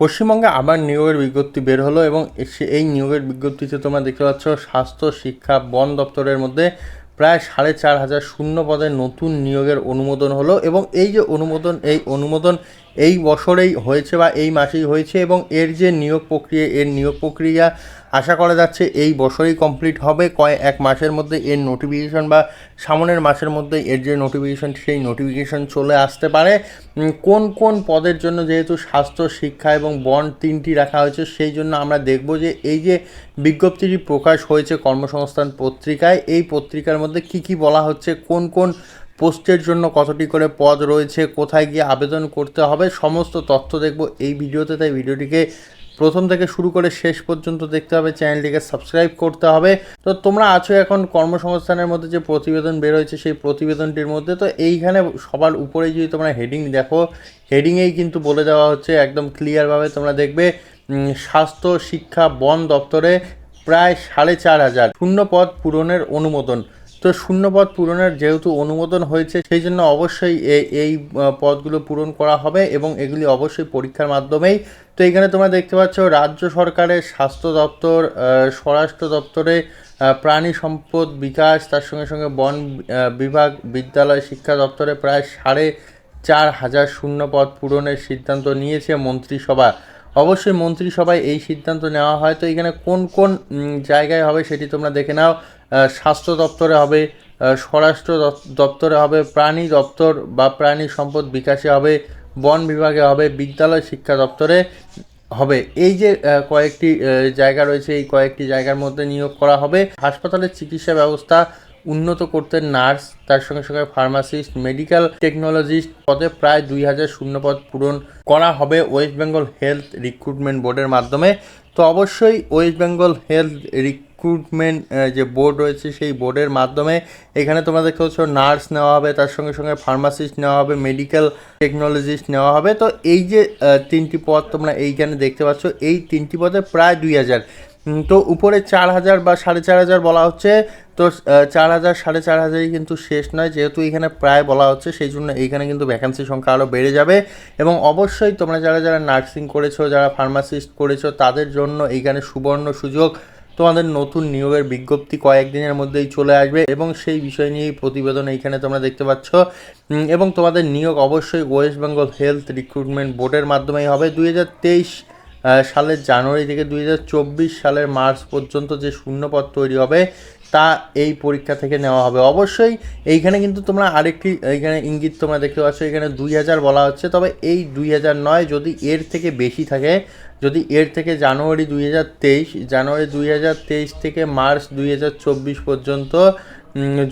পশ্চিমবঙ্গে আবার নিয়োগের বিজ্ঞপ্তি বের হলো এবং এই নিয়োগের বিজ্ঞপ্তিতে তোমরা দেখতে পাচ্ছ, স্বাস্থ্য, শিক্ষা, বন দপ্তরের মধ্যে প্রায় সাড়ে চার হাজার শূন্য পদে নতুন নিয়োগের অনুমোদন হলো এবং এই যে অনুমোদন, এই অনুমোদন এই বছরেই হয়েছে বা এই মাসেই হয়েছে এবং এর যে নিয়োগ প্রক্রিয়া, এর নিয়োগ প্রক্রিয়া আশা করা যাচ্ছে এই বছরেই কমপ্লিট হবে। কয় এক মাসের মধ্যে এর নোটিফিকেশন বা সামনের মাসের মধ্যে এর যে নোটিফিকেশন সেই নোটিফিকেশন চলে আসতে পারে। কোন কোন পদের জন্য যেহেতু স্বাস্থ্য, শিক্ষা এবং বন তিনটি রাখা হয়েছে, সেই জন্য আমরা দেখব যে এই যে বিজ্ঞপ্তিটি প্রকাশ হয়েছে কর্মসংস্থান পত্রিকায়, এই পত্রিকার মধ্যে কি কি বলা হচ্ছে, কোন কোন পোস্টের জন্য কতটি করে পদ রয়েছে, কোথায় গিয়ে আবেদন করতে হবে, সমস্ত তথ্য দেখব এই ভিডিওতে। তাই ভিডিওটিকে প্রথম থেকে শুরু করে শেষ পর্যন্ত দেখতে হবে, চ্যানেলটিকে সাবস্ক্রাইব করতে হবে। তো তোমরা আছো এখন কর্মসংস্থানের মধ্যে যে প্রতিবেদন বের হয়েছে, সেই প্রতিবেদনটির মধ্যে। তো এইখানে সবার উপরে যদি তোমরা হেডিং দেখো হেডিংয়েই কিন্তু বলে দেওয়া হচ্ছে একদম ক্লিয়ারভাবে তোমরা দেখবে স্বাস্থ্য শিক্ষা বন দপ্তরে প্রায় সাড়ে চার হাজার শূন্য পদ পূরণের অনুমোদন। তো শূন্য পদ পূরণের যেহেতু অনুমোদন হয়েছে, সেই জন্য অবশ্যই এই পদগুলো পূরণ করা হবে এবং এগুলি অবশ্যই পরীক্ষার মাধ্যমেই। তো এখানে তোমরা দেখতে পাচ্ছ, রাজ্য সরকারের স্বাস্থ্য দপ্তর স্বরাষ্ট্র দপ্তরে প্রাণী সম্পদ বিকাশ, তার সঙ্গে সঙ্গে বন বিভাগ, বিদ্যালয়, শিক্ষা দপ্তরে প্রায় সাড়ে চার হাজার শূন্য পদ পূরণের সিদ্ধান্ত নিয়েছে মন্ত্রিসভা। অবশ্যই মন্ত্রিসভায় এই সিদ্ধান্ত নেওয়া হয়। তো এখানে কোন কোন জায়গায় হবে সেটি তোমরা দেখে নাও। স্বাস্থ্য দপ্তরে হবে স্বরাষ্ট্র দপ- দপ্তরে হবে, প্রাণী দপ্তর বা প্রাণী সম্পদ বিকাশে হবে, বন বিভাগে হবে, বিদ্যালয় শিক্ষা দপ্তরে হবে। এই যে কয়েকটি জায়গা রয়েছে, এই কয়েকটি জায়গার মধ্যে নিয়োগ করা হবে। হাসপাতালের চিকিৎসা ব্যবস্থা উন্নত করতে নার্স, তার সঙ্গে সঙ্গে ফার্মাসিস্ট মেডিকেল টেকনোলজিস্ট পদে প্রায় দুই হাজার শূন্য পদ পূরণ করা হবে ওয়েস্ট বেঙ্গল হেলথ রিক্রুটমেন্ট বোর্ডের মাধ্যমে। তো অবশ্যই ওয়েস্ট বেঙ্গল হেলথ রিক্রুটমেন্ট যে বোর্ড রয়েছে সেই বোর্ডের মাধ্যমে এখানে তোমরা দেখতে নার্স নেওয়া হবে, তার সঙ্গে সঙ্গে ফার্মাসিস্ট নেওয়া হবে মেডিকেল টেকনোলজিস্ট নেওয়া হবে। তো এই যে তিনটি পদ তোমরা এইখানে দেখতে পাচ্ছ, এই তিনটি পদে প্রায় দুই হাজার তো উপরে চার হাজার বা সাড়ে চার হাজার বলা হচ্ছে। তো চার হাজার, সাড়ে চার হাজারই কিন্তু শেষ নয়। যেহেতু এখানে প্রায় বলা হচ্ছে, সেই জন্য এইখানে কিন্তু ভ্যাকান্সি সংখ্যা আরও বেড়ে যাবে। এবং অবশ্যই তোমরা যারা যারা নার্সিং করেছ, যারা ফার্মাসিস্ট করেছ, তাদের জন্য এইখানে সুবর্ণ সুযোগ। তোমাদের নতুন নিয়োগের বিজ্ঞপ্তি কয়েকদিনের মধ্যেই চলে আসবে এবং সেই বিষয় নিয়েই প্রতিবেদন এইখানে তোমরা দেখতে পাচ্ছ। এবং তোমাদের নিয়োগ অবশ্যই ওয়েস্ট বেঙ্গল হেলথ রিক্রুটমেন্ট বোর্ডের মাধ্যমেই হবে। দুই হাজার তেইশ সালের জানুয়ারি থেকে দুই হাজার চব্বিশ সালের মার্চ পর্যন্ত যে শূন্যপদ তৈরি হবে, তা এই পরীক্ষা থেকে নেওয়া হবে। অবশ্যই এইখানে কিন্তু তোমরা আরেকটি, এইখানে ইঙ্গিত তোমরা দেখতে পাচ্ছ, এখানে দুই হাজার বলা হচ্ছে। তবে এই দুই হাজার নয় যদি এর থেকে বেশি থাকে, যদি এর থেকে জানুয়ারি দুই হাজার তেইশ, জানুয়ারি দুই হাজার তেইশ থেকে মার্চ দুই হাজার চব্বিশ পর্যন্ত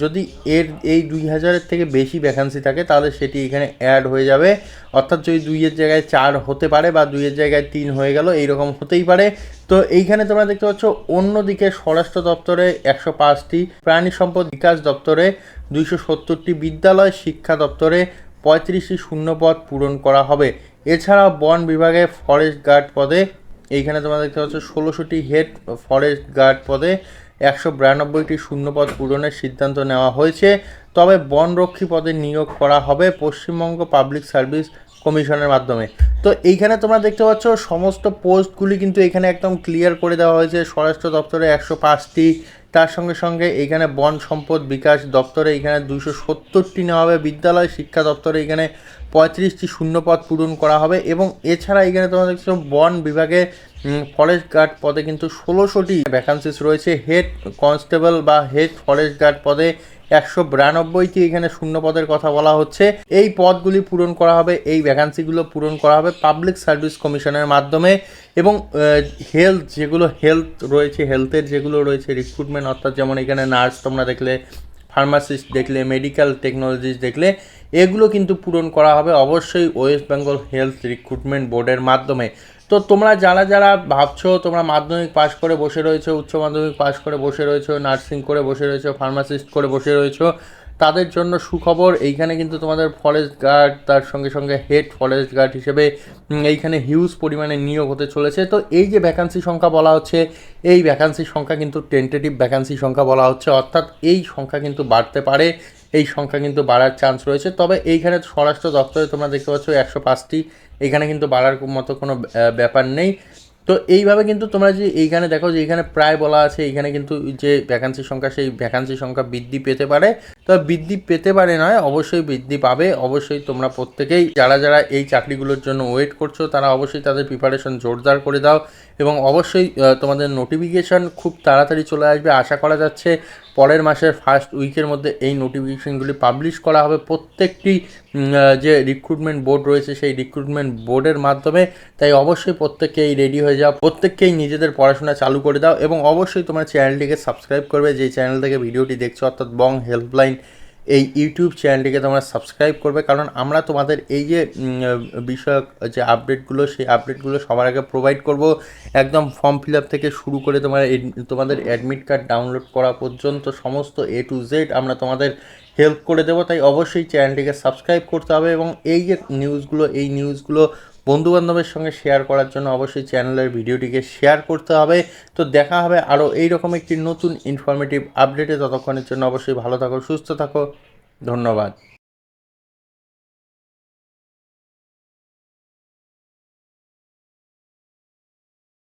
যদি এর, এই দুই হাজারের থেকে বেশি ভ্যাকান্সি থাকে, তাহলে সেটি এখানে অ্যাড হয়ে যাবে। অর্থাৎ যদি দুইয়ের জায়গায় চার হতে পারে বা দুইয়ের জায়গায় তিন হয়ে গেল, এইরকম হতেই পারে। তো এইখানে তোমরা দেখতে পাচ্ছ, অন্যদিকে স্বরাষ্ট্র দপ্তরে একশো পাঁচটি প্রাণী সম্পদ বিকাশ দপ্তরে, দুইশো সত্তরটি বিদ্যালয় শিক্ষা দপ্তরে পঁয়ত্রিশটি শূন্যপদ পূরণ করা হবে। এছাড়া বন বিভাগে ফরেস্ট গার্ড পদে, এইখানে তোমরা দেখতে পাচ্ছ, ষোলোশোটি হেড ফরেস্ট গার্ড পদে একশো বিরানব্বইটি শূন্যপদ পূরণের সিদ্ধান্ত নেওয়া হয়েছে। তবে বনরক্ষী পদে নিয়োগ করা হবে পশ্চিমবঙ্গ পাবলিক সার্ভিস কমিশনের মাধ্যমে। তো এইখানে তোমরা দেখতে পাচ্ছ, সমস্ত পোস্টগুলি কিন্তু এখানে একদম ক্লিয়ার করে দেওয়া হয়েছে। স্বরাষ্ট্র দপ্তরে একশো পাঁচটি তার সঙ্গে সঙ্গে এইখানে বন সম্পদ বিকাশ দপ্তরে এখানে দুশো সত্তরটি নেওয়া হবে। বিদ্যালয় শিক্ষা দপ্তরে এখানে পঁয়ত্রিশটি শূন্যপদ পূরণ করা হবে এবং এছাড়া এখানে তোমরা দেখছ বন বিভাগে ফরেস্ট গার্ড পদে কিন্তু ষোলোশোটি ভ্যাকান্সিস রয়েছে। হেড কনস্টেবল বা হেড ফরেস্ট গার্ড পদে একশো বিরানব্বইটি এখানে শূন্য পদের কথা বলা হচ্ছে। এই পদগুলি পূরণ করা হবে, এই ভ্যাকান্সিগুলো পূরণ করা হবে পাবলিক সার্ভিস কমিশনের মাধ্যমে এবং হেলথ যেগুলো হেলথ রয়েছে হেলথের যেগুলো রয়েছে রিক্রুটমেন্ট অর্থাৎ যেমন এখানে নার্স তোমরা দেখলে ফার্মাসিস্ট দেখলে মেডিকেল টেকনোলজিস্ট দেখলে, এগুলো কিন্তু পূরণ করা হবে অবশ্যই ওয়েস্ট বেঙ্গল হেলথ রিক্রুটমেন্ট বোর্ডের মাধ্যমে। তো তোমরা যারা যারা ভাবছ, তোমরা মাধ্যমিক পাশ করে বসে রয়েছো, উচ্চ মাধ্যমিক পাশ করে বসে রয়েছো, নার্সিং করে বসে রয়েছো, ফার্মাসিস্ট করে বসে রয়েছো, তাদের জন্য সুখবর, এইখানে কিন্তু তোমাদের ফরেস্ট গার্ড, তার সঙ্গে সঙ্গে হেড ফরেস্ট গার্ড হিসেবে এইখানে হিউজ পরিমাণে নিয়োগ হতে চলেছে। তো এই যে ভ্যাকান্সি সংখ্যা বলা হচ্ছে, এই ভ্যাকান্সির সংখ্যা কিন্তু টেন্টেটিভ ভ্যাকান্সি সংখ্যা বলা হচ্ছে, অর্থাৎ এই সংখ্যা কিন্তু বাড়তে পারে। এই সংখ্যা কিন্তু বাড়ার চান্স রয়েছে। তবে এইখানে স্বরাষ্ট্র দপ্তরে তোমরা দেখতে পাচ্ছ একশো পাঁচটি। এখানে কিন্তু বাড়ার মতো কোনো ব্যাপার নেই। তো এইভাবে কিন্তু তোমরা যে এইখানে দেখো যে এইখানে প্রায় বলা আছে, এইখানে কিন্তু যে ভ্যাকান্সির সংখ্যা, সেই ভ্যাকান্সির সংখ্যা বৃদ্ধি পেতে পারে। তো বৃদ্ধি পেতে পারে নয়, অবশ্যই বৃদ্ধি পাবে। অবশ্যই তোমরা প্রত্যেকেই, যারা যারা এই চাকরিগুলোর জন্য ওয়েট করছ, তারা অবশ্যই তাদের প্রিপারেশন জোরদার করে দাও। এবং অবশ্যই তোমাদের নোটিফিকেশান খুব তাড়াতাড়ি চলে আসবে। আশা করা যাচ্ছে পরের মাসের ফার্স্ট উইকের মধ্যে এই নোটিফিকেশনগুলি পাবলিশ করা হবে। প্রত্যেকটি যে রিক্রুটমেন্ট বোর্ড রয়েছে, সেই রিক্রুটমেন্ট বোর্ডের মাধ্যমে। তাই অবশ্যই প্রত্যেককেই রেডি হয়ে যাও, প্রত্যেককেই নিজেদের পড়াশোনা চালু করে দাও এবং অবশ্যই তোমার চ্যানেলটিকে সাবস্ক্রাইব করবে। যে চ্যানেল থেকে ভিডিওটি দেখছ, অর্থাৎ বং হেল্পলাইন এই ইউটিউব চ্যানেলটিকে তোমরা সাবস্ক্রাইব করবে। কারণ আমরা তোমাদের এই যে বিষয়ক যে আপডেটগুলো সেই আপডেটগুলো সবার আগে প্রোভাইড করব। একদম ফর্ম ফিল আপ থেকে শুরু করে তোমার তোমাদের অ্যাডমিট কার্ড ডাউনলোড করা পর্যন্ত সমস্ত এ টু জেড আমরা তোমাদের হেল্প করে দেবো। তাই অবশ্যই চ্যানেলটিকে সাবস্ক্রাইব করতে হবে এবং এই যে নিউজগুলো এই নিউজগুলো বন্ধু বান্ধবের সঙ্গে শেয়ার করার জন্য অবশ্যই চ্যানেলের ভিডিওটিকে শেয়ার করতে হবে। তো দেখা হবে আরও এইরকম একটি নতুন ইনফরমেটিভ আপডেটে ততক্ষণের জন্য অবশ্যই ভালো থাকো, সুস্থ থাকো। ধন্যবাদ।